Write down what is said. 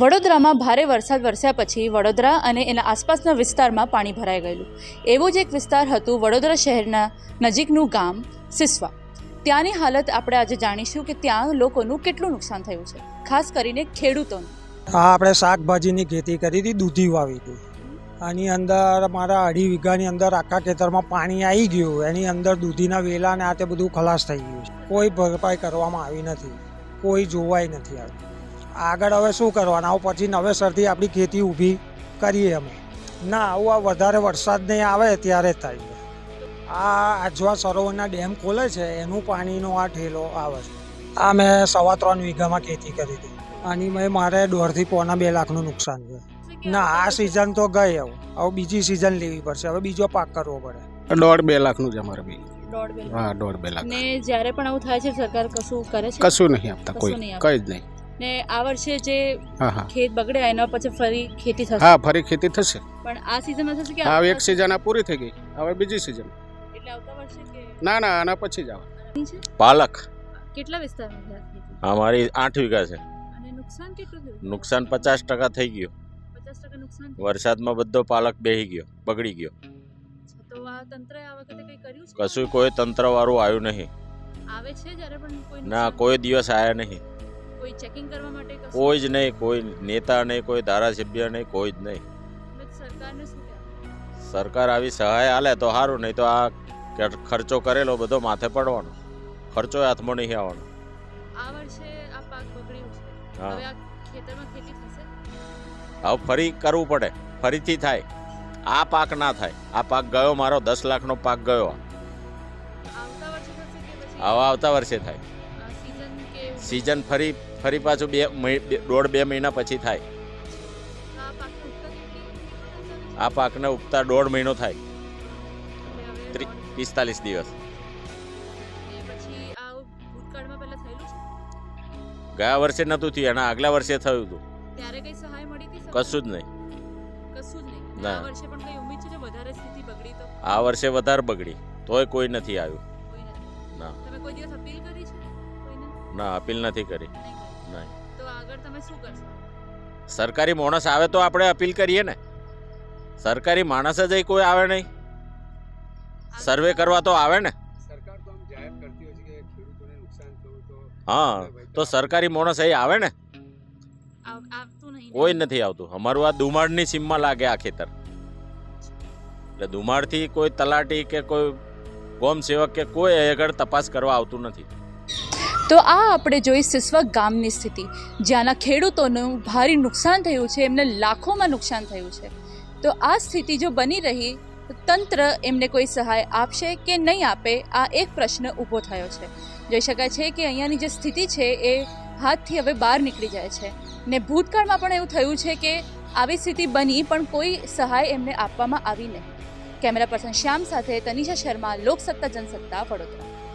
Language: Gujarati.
વડોદરામાં ભારે વરસાદ વરસ્યા પછી વડોદરા અને એના આસપાસના વિસ્તારમાં પાણી ભરાઈ ગયેલું. એવું જ એક વિસ્તાર હતું વડોદરા શહેરના નજીકનું ગામ સિસવા. ત્યાંની હાલત આપણે આજે જાણીશું કે ત્યાં લોકોનું કેટલું નુકસાન થયું છે, ખાસ કરીને ખેડૂતોનું. હા આપણે શાકભાજીની ખેતી કરી હતી, દૂધી વાવી હતી. આની અંદર મારા અઢી વીઘાની અંદર આખા ખેતરમાં પાણી આવી ગયું. એની અંદર દૂધીના વેલા ને આ તે બધું ખલાસ થઈ ગયું કોઈ ભરપાઈ કરવામાં આવી નથી. કોઈ જોવાય નથી આવી આગળ હવે શું કરવાના? આવું પછી નવેસરથી આપણી ખેતી ઊભી કરીએ અમે. ના આવું આ વધારે વરસાદ નહીં આવે ત્યારે થાય આ આજવા સરોવરના ડેમ ખોલે છે એનું પાણીનો આ ઠેલો આવે છે આ મેં સવા ત્રણ વીઘામાં ખેતી કરી હતી. આની મેં મારે દોઢથી પોણા બે લાખનું નુકસાન છે. ના આ સિઝન તો ગઈ હવે હવે બીજી સિઝન લેવી પડશે. હવે બીજો પાક કરવો પડે. દોઢ બે લાખનું છે અમારે બી. દોઢ બે હા દોઢ બે લાખ. ને જ્યારે પણ આવું થાય છે સરકાર કશું કરે છે? કશું નહીં આપતા કોઈ. કઈ જ નહીં. ને આ વર્ષે જે ખેત બગડ્યા એના પછી ફરી ખેતી થશે. હા ફરી ખેતી થશે. પણ આ સિઝનમાં થશે કે હા એક સિઝન આ પૂરી થઈ ગઈ. હવે બીજી સિઝન એટલે આવતા વર્ષે કે? ના ના આના પછી જ આવે. પાલક. કેટલા વિસ્તારમાં છે અમારી આઠ વીઘા છે. નુકસાન કેટલું નુકસાન પચાસ ટકા થઈ ગયું. પચાસ ટકા નુકસાન વરસાદમાં બધો પાલક બેહી ગયો બગડી ગયો. તો આ તંત્રએ આ વખતે કંઈ કર્યું છે? કશું કોઈ તંત્ર વાળું આવ્યું નહીં. આવે છે જ્યારે પણ કોઈ ના કોઈ દિવસ આવ્યા નહીં. ચેકિંગ કરવા માટે કોઈ જ નહીં કોઈ નેતા નહીં કોઈ ધારાસભ્ય નહીં કોઈ જ નહીં? સરકાર આવી સહાય આલે તો સારું નહીં તો આ ખર્ચો કરેલો બધો માથે પડવાનો. ખર્ચો હાથમાં નહીં આવવાનો. આ વર્ષે આ પાક બગડ્યું છે. હા. હવે આ ખેતરમાં ખેતી થશે? હવે ફરી કરવું પડે. ફરીથી થાય. આ પાક ના થાય. આ પાક ગયો મારો દસ લાખનો પાક ગયો. આવા આવતા વર્ષે થાય. સિઝન ફરી ફરી પાછું બે દોઢ બે મહિના પછી થાય. આ પાકને ઉગતા દોઢ મહિનો થાય. પિસ્તાલીસ દિવસ. ગયા વર્ષે નહોતું થયું એના આગલા વર્ષે થયું હતું. કશું જ નહીં. ના. આ વર્ષે વધારે બગડી તોય કોઈ નથી આવ્યું. ના. ના અપીલ નથી કરી. નહીં તો આગળ તમે શું કરશો? સરકારી માણસ આવે તો આપણે અપીલ કરીએ ને. સરકારી માણસ જ કોઈ આવે નહીં. સર્વે કરવા તો આવે ને. સરકાર તો આમ જાહેર કરતી હોય છે કે ખેડૂતોને નુકસાન થયું તો હા તો સરકારી માણસ અહીં આવે ને. આવતું નહીં કોઈ નથી આવતું. અમારું આ દુમાળની સીમમાં લાગે આ ખેતર. એટલે દુમાળથી કોઈ તલાટી કે કોઈ ગોમ સેવક કે કોઈ આગળ તપાસ કરવા આવતું નથી. તો આ આપણે જોઈ સિસ્વક ગામની સ્થિતિ. જ્યાંના ખેડૂતોનું ભારે નુકસાન થયું છે, એમને લાખોમાં નુકસાન થયું છે. તો આ સ્થિતિ જો બની રહી, તો તંત્ર એમને કોઈ સહાય આપશે કે નહીં આપે, આ એક પ્રશ્ન ઊભો થયો છે. જોઈ શકાય છે કે અહીંયાની જે સ્થિતિ છે, એ હાથથી હવે બહાર નીકળી જાય છે. ને ભૂતકાળમાં પણ એવું થયું છે કે આવી સ્થિતિ બની, પણ કોઈ સહાય એમને આપવામાં આવી નહીં. કેમેરા પર્સન શ્યામ સાથે તનિષા શર્મા, લોકસત્તા જનસત્તા, વડોદરા.